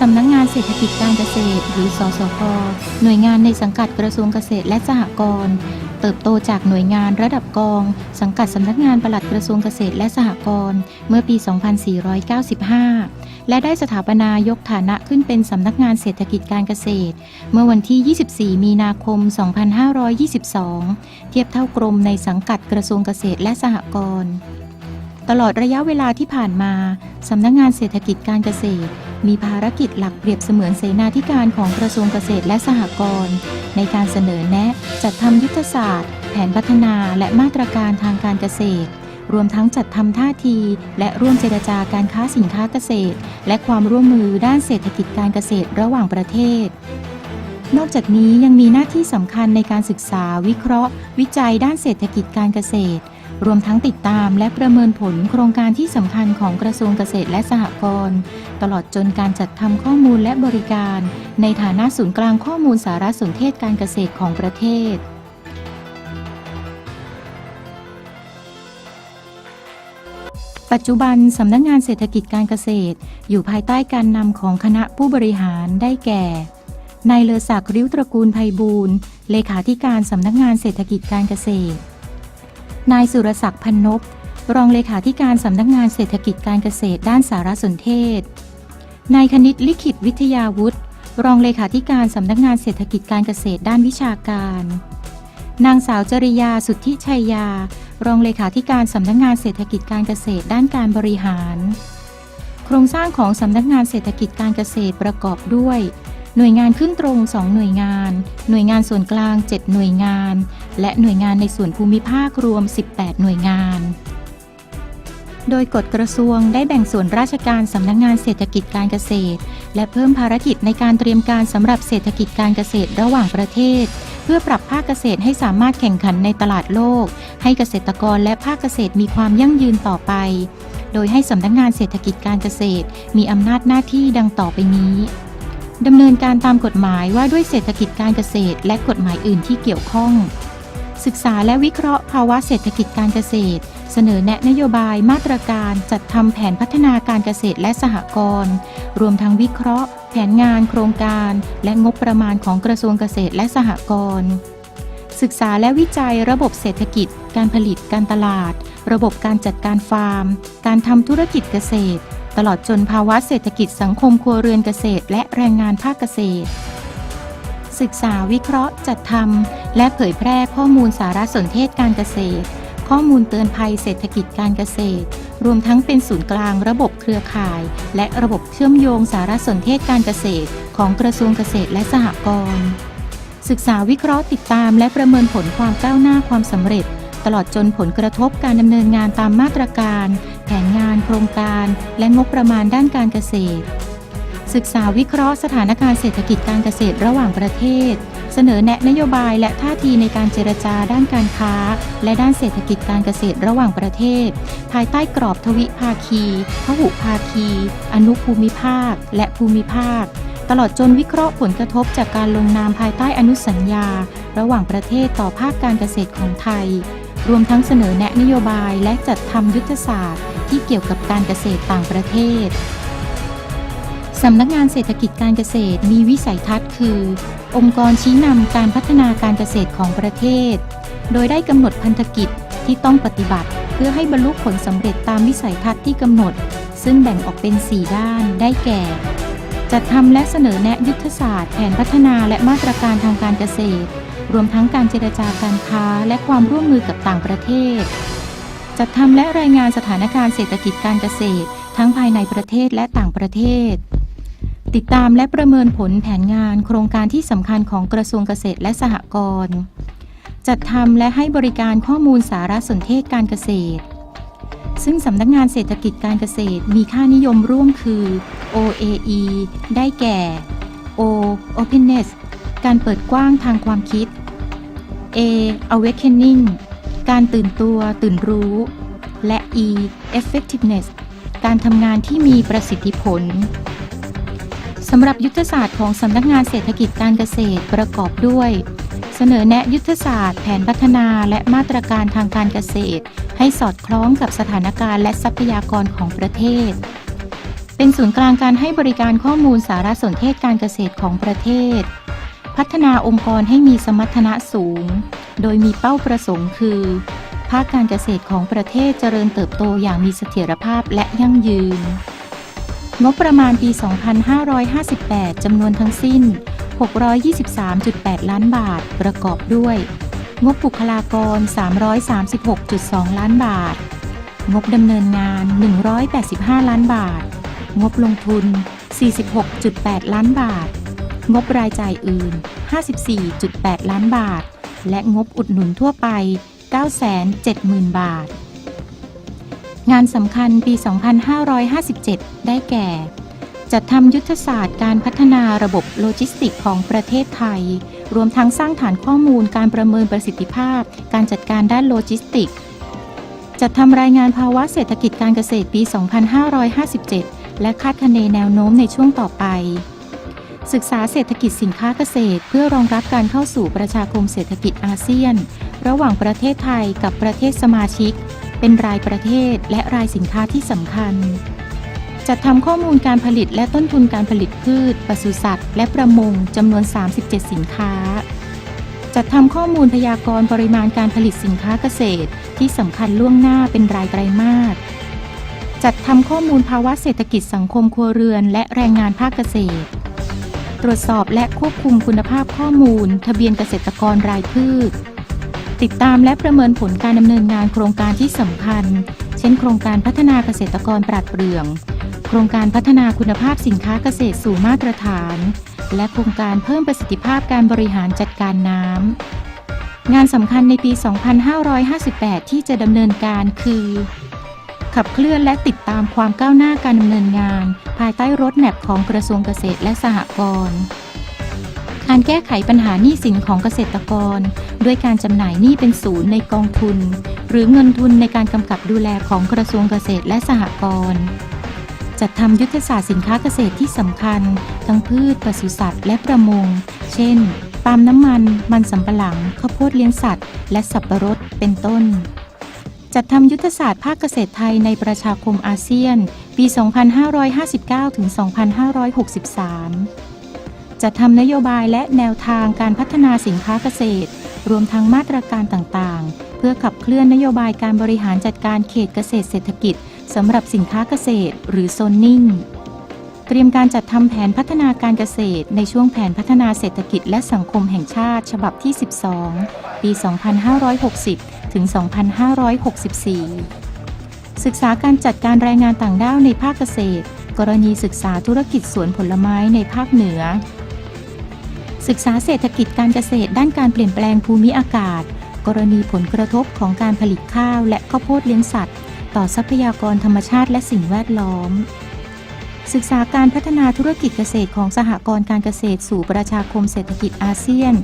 สำนักงานเศรษฐกิจการเกษตร หรือ สสกหน่วยงานในสังกัดกระทรวงเกษตรและสหกรณ์เติบโตจากหน่วยงานระดับกอง สังกัดสำนักงานปลัดกระทรวงเกษตรและสหกรณ์เมื่อปี 2495 และได้สถาปนายกฐานะขึ้นเป็นสำนักงานเศรษฐกิจการเกษตร เมื่อวันที่ 24 มีนาคม 2522 เทียบเท่ากรมในสังกัดกระทรวงเกษตรและสหกรณ์ ตลอดระยะเวลาที่ผ่านมา สำนักงานเศรษฐกิจการเกษตร มีภารกิจหลักเปรียบเสมือนเสนาธิการของกระทรวงเกษตรและสหกรณ์ในการเสนอแนะ จัดทำยุทธศาสตร์ แผนพัฒนาและมาตรการทางการเกษตร รวมทั้งจัดทำท่าที และร่วมเจรจาการค้าสินค้าเกษตร และความร่วมมือด้านเศรษฐกิจการเกษตรระหว่างประเทศนอกจากนี้ยังมีหน้าที่สำคัญในการศึกษาวิเคราะห์ วิจัยด้านเศรษฐกิจการเกษตร รวมทั้งติดตามและประเมินผลโครงการที่สำคัญของกระทรวงเกษตรและสหกรณ์ตลอดจนการจัดทำข้อมูลและบริการ ในฐานะศูนย์กลางข้อมูลสารสนเทศการเกษตรของประเทศปัจจุบัน สำนักงานเศรษฐกิจการเกษตร อยู่ภายใต้การนำของคณะผู้บริหารได้แก่ นายเลอศักดิ์ริ้วตระกูลไพบูลเลขาธิการสำนักงานเศรษฐกิจการเกษตร นายสุรศักดิ์พันนพรองเลขาธิการสำนักงานเศรษฐกิจการเกษตรด้านสารสนเทศ นายคณิตลิขิตวิทยาวุฒิรองเลขาธิการสำนักงานเศรษฐกิจการเกษตรด้านวิชาการ นางสาวจริยาสุทธิชัยยา รองเลขาธิการสำนักงานเศรษฐกิจการเกษตรด้านการบริหาร โครงสร้างของสำนักงานเศรษฐกิจการเกษตรประกอบด้วย หน่วยงานขึ้นตรง 2 หน่วยงาน หน่วยงานส่วนกลาง 7 หน่วยงาน และหน่วยงานในส่วนภูมิภาครวม 18 หน่วยงาน โดยกฎกระทรวงได้แบ่งส่วนราชการสำนักงานเศรษฐกิจการเกษตร และเพิ่มภารกิจในการเตรียมการสำหรับเศรษฐกิจการเกษตรระหว่างประเทศ เพื่อปรับภาคเกษตรให้สามารถแข่งขันในตลาดโลก ให้เกษตรกรและภาคเกษตรมีความยั่งยืนต่อไปโดยให้สำนักงานเศรษฐกิจการเกษตร มีอำนาจหน้าที่ดังต่อไปนี้ ดำเนินการตามกฎหมายว่าด้วยเศรษฐกิจการเกษตร และกฎหมายอื่นที่เกี่ยวข้อง ศึกษาและวิเคราะห์ภาวะเศรษฐกิจการเกษตร เสนอแนะนโยบายมาตรการจัดทำแผนพัฒนาการเกษตรและสหกรณ์รวมทั้งวิเคราะห์ แผนงาน โครงการ และงบประมาณของกระทรวงเกษตรและสหกรณ์ศึกษาและวิจัยระบบเศรษฐกิจ การผลิตการตลาด ระบบการจัดการฟาร์ม การทำธุรกิจเกษตร ตลอดจนภาวะเศรษฐกิจสังคมครัวเรือนเกษตร และแรงงานภาคเกษตร ศึกษาวิเคราะห์จัดทำและเผยแพร่ข้อมูลสารสนเทศการเกษตร ข้อมูลเตือนภัยเศรษฐกิจการเกษตร รวมทั้งเป็นศูนย์กลางระบบเครือข่าย และระบบเชื่อมโยงสารสนเทศการเกษตร ของกระทรวงเกษตรและสหกรณ์ศึกษาวิเคราะห์ติดตามและประเมินผลความก้าวหน้าความสำเร็จ ตลอดจนผลกระทบการดำเนินงานตามมาตรการ นงานโครงการ และงบประมาณด้านการเกษตร ศึกษาวิเคราะห์สถานการณ์เศรษฐกิจการเกษตรระหว่างประเทศ เสนอแนะนโยบายและท่าทีในการเจรจาด้านการค้า และด้านเศรษฐกิจการเกษตรระหว่างประเทศ ภายใต้กรอบทวิภาคีพหุภาคี อนุภูมิภาค และภูมิภาคตลอดจนวิเคราะห์ผลกระทบจากการลงนามภายใต้อนุสัญญา ระหว่างประเทศต่อภาคการเกษตรของไทย รวมทั้งเสนอแนะนโยบายและจัดทำยุทธศาสตร์ที่เกี่ยวกับการเกษตรต่างประเทศ สำนักงานเศรษฐกิจการเกษตรมีวิสัยทัศน์คือ องค์กรชี้นำการพัฒนาการเกษตรของประเทศ โดยได้กำหนดพันธกิจที่ต้องปฏิบัติ เพื่อให้บรรลุผลสำเร็จตามวิสัยทัศน์ที่กำหนด ซึ่งแบ่งออกเป็น 4 ด้านได้แก่ จัดทำและเสนอแนะยุทธศาสตร์ แผนพัฒนาและมาตรการทางการเกษตร รวมทั้งการเจรจาการค้าและความร่วมมือกับต่างประเทศ จัดทำและรายงานสถานการณ์เศรษฐกิจการเกษตร ทั้งภายในประเทศและต่างประเทศ ติดตามและประเมินผลแผนงานโครงการที่สำคัญของกระทรวงเกษตรและสหกรณ์จัดทำและให้บริการข้อมูลสารสนเทศการเกษตร ซึ่งสำนักงานเศรษฐกิจการเกษตรมีค่านิยมร่วมคือ OAE ได้แก่ O Openness การเปิดกว้างทางความคิด A Awakening การตื่นตัวตื่นรู้ และ E Effectiveness การทำงานที่มีประสิทธิผลสำหรับยุทธศาสตร์ของสำนักงานเศรษฐกิจการเกษตรประกอบด้วย เสนอแนะยุทธศาสตร์ แผนพัฒนาและมาตรการทางการเกษตร ให้สอดคล้องกับสถานการณ์และทรัพยากรของประเทศ เป็นศูนย์กลางการให้บริการข้อมูลสารสนเทศการเกษตรของประเทศ พัฒนาองค์กรให้มีสมรรถนะสูง โดยมีเป้าประสงค์คือ ภาคการเกษตรของประเทศเจริญเติบโตอย่างมีเสถียรภาพและยั่งยืน งบประมาณปี 2558 จำนวนทั้งสิ้น 623.8 ล้านบาท ประกอบด้วย งบบุคลากร 336.2 ล้านบาท งบดำเนินงาน 185 ล้านบาท งบลงทุน 46.8 ล้านบาท งบรายจ่ายอื่น 54.8 ล้านบาท และงบอุดหนุนทั่วไป 970,000 บาท งานสำคัญปี 2557 ได้แก่ จัดทำยุทธศาสตร์การพัฒนาระบบโลจิสติกของประเทศไทย รวมทั้งสร้างฐานข้อมูลการประเมินประสิทธิภาพ การจัดการด้านโลจิสติก จัดทำรายงานภาวะเศรษฐกิจการเกษตรปี 2557 และคาดคะเนแนวโน้มในช่วงต่อไป ศึกษาเศรษฐกิจสินค้าเกษตร เพื่อรองรับการเข้าสู่ประชาคมเศรษฐกิจอาเซียน ระหว่างประเทศไทยกับประเทศสมาชิก เป็นรายประเทศและรายสินค้าที่สำคัญ จัดทำข้อมูลการผลิตและต้นทุนการผลิตพืชปศุสัตว์ และประมงจำนวน 37 สินค้า จัดทำข้อมูลพยากรณ์ปริมาณการผลิตสินค้าเกษตร ที่สำคัญล่วงหน้าเป็นรายไตรมาสจัดทำข้อมูลภาวะเศรษฐกิจสังคมครัวเรือน และแรงงานภาคเกษตร ตรวจสอบและควบคุมคุณภาพข้อมูล ทะเบียนเกษตรกรรายพืช ติดตามและประเมินผลการดำเนินงานโครงการที่สำคัญ เช่น โครงการพัฒนาเกษตรกรปราดเปรื่อง โครงการพัฒนาคุณภาพสินค้าเกษตรสู่มาตรฐาน และโครงการเพิ่มประสิทธิภาพการบริหารจัดการน้ำงานสำคัญในปี 2558 ที่จะดำเนินการคือ ขับเคลื่อนและติดตามความก้าวหน้าการดำเนินงาน ภายใต้รถแมพของกระทรวงเกษตรและสหกรณ์การแก้ไขปัญหาหนี้สินของเกษตรกร ด้วยการจำหน่ายหนี้เป็นศูนย์ในกองทุน หรือเงินทุนในการกำกับดูแลของกระทรวงเกษตรและสหกรณ์จัดทำยุทธศาสตร์สินค้าเกษตรที่สำคัญ ทั้งพืชปศุสัตว์ และประมง เช่นปาล์มน้ำมัน มันสำปะหลังข้าวโพดเลี้ยงสัตว์ และสับปะรดเป็นต้น จัดทำยุทธศาสตร์ภาคเกษตรไทยในประชาคมอาเซียน ปี 2559 ถึง 2563 จัดทำนโยบายและแนวทางการพัฒนาสินค้าเกษตร รวมทั้งมาตรการต่างๆ เพื่อขับเคลื่อนนโยบายการบริหารจัดการเขตเกษตรเศรษฐกิจสำหรับสินค้าเกษตร หรือโซนนิ่ง เตรียมการจัดทำแผนพัฒนาการเกษตร ในช่วงแผนพัฒนาเศรษฐกิจและสังคมแห่งชาติ ฉบับที่ 12 ปี 2560 ถึง 2564 ศึกษาการจัดการแรงงานต่างด้าวในภาคเกษตร กรณีศึกษาธุรกิจสวนผลไม้ในภาคเหนือ ศึกษาเศรษฐกิจการเกษตรด้านการเปลี่ยนแปลงภูมิอากาศ กรณีผลกระทบของการผลิตข้าวและข้าวโพดเลี้ยงสัตว์ ต่อทรัพยากรธรรมชาติและสิ่งแวดล้อม ศึกษาการพัฒนาธุรกิจเกษตรของสหกรณ์การเกษตรสู่ประชาคมเศรษฐกิจอาเซียน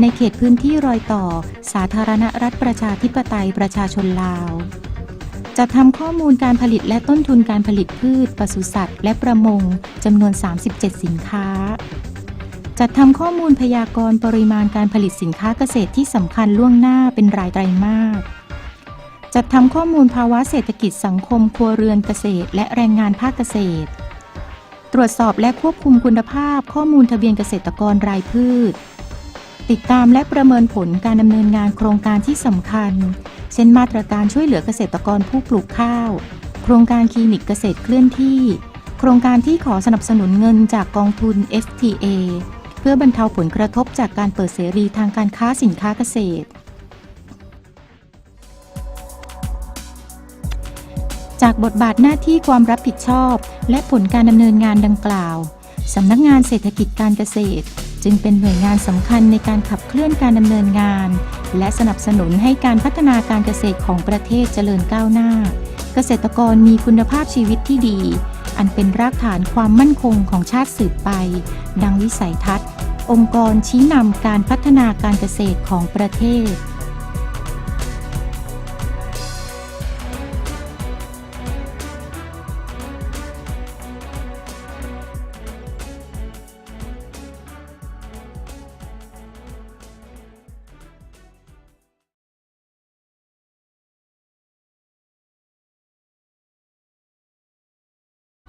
ในเขตพื้นที่รอยต่อ สาธารณรัฐประชาธิปไตยประชาชนลาวจะทำข้อมูลการผลิตและต้นทุนการผลิตพืชปศุสัตว์ และประมงจำนวน 37 สินค้า จัดทำข้อมูลพยากรณ์ปริมาณการผลิตสินค้าเกษตรที่สำคัญล่วงหน้าเป็นรายไตรมาสจัดทำข้อมูลภาวะเศรษฐกิจสังคมครัวเรือนเกษตร และแรงงานภาคเกษตร รวจสอบและควบคุมคุณภาพข้อมูลทะเบียนเกษตรกรรายพืช ติดตามและประเมินผลการดำเนินงานโครงการที่สำคัญ เช่นมาตรการช่วยเหลือเกษตรกรผู้ปลูกข้าว โครงการคลินิกเกษตรเคลื่อนที่ โครงการที่ขอสนับสนุนเงินจากกองทุน FTA เพื่อบรรเทาผลกระทบจากการเปิดเสรีทางการค้าสินค้าเกษตร บทบาทหน้าที่ความรับผิดชอบ และผลการดำเนินงานดังกล่าวสำนักงานเศรษฐกิจการเกษตร จึงเป็นหน่วยงานสำคัญในการขับเคลื่อนการดำเนินงาน และสนับสนุนให้การพัฒนาการเกษตรของประเทศเจริญก้าวหน้า เกษตรกรมีคุณภาพชีวิตที่ดี อันเป็นรากฐานความมั่นคงของชาติสืบไป ดังวิสัยทัศน์ องค์กรชี้นำการพัฒนาการเกษตรของประเทศ